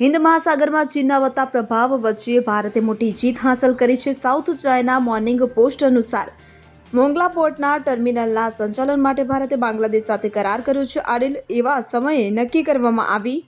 હિન્દ મહાસાગરમાં ચીનના વધતા પ્રભાવ વચ્ચે ભારતે મોટી જીત હાંસલ કરી છે. સાઉથ ચાઇના મોર્નિંગ પોસ્ટ અનુસાર મોંગલા પોર્ટના ટર્મિનલના સંચાલન માટે ભારતે બાંગ્લાદેશ સાથે કરાર કર્યો છે. આ ડીલ એવા સમયે નક્કી કરવામાં આવી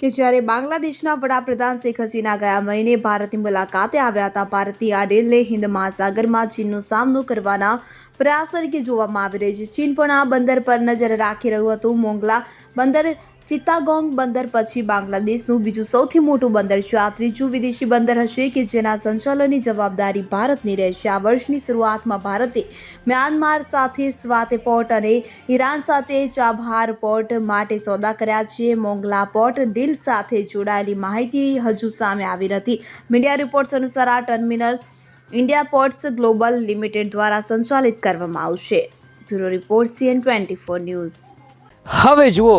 કે જ્યારે બાંગ્લાદેશના વડાપ્રધાન શેખ હસીના ગયા મહિને ભારતની મુલાકાતે આવ્યા હતા, ભારતીય આ હિન્દ મહાસાગરમાં ચીનનો સામનો કરવાના પ્રયાસ તરીકે જોવામાં આવી રહી છે. ચીન પણ આ બંદર પર નજર રાખી રહ્યું હતું. મોંગલા બંદર ચિત્તાગોંગ બંદર પછી બાંગ્લાદેશનું બીજું સૌથી મોટું બંદર છે. આ ત્રીજું વિદેશી બંદર હશે કે જેના સંચાલનની જવાબદારી ભારતની રહેશે. આ વર્ષની શરૂઆતમાં ભારતે મ્યાનમાર સાથે સ્વાતે પોર્ટ અને ઈરાન સાથે ચાબહાર પોર્ટ માટે સોદા કર્યા છે. મોંગલા પોર્ટ ડીલ સાથે જોડાયેલી માહિતી હજુ સામે આવી નથી. મીડિયા રિપોર્ટ્સ અનુસાર આ terminal India Ports Global Limited દ્વારા સંચાલિત કરવામાં આવશે. Bureau report CN twenty four news. હવે જુઓ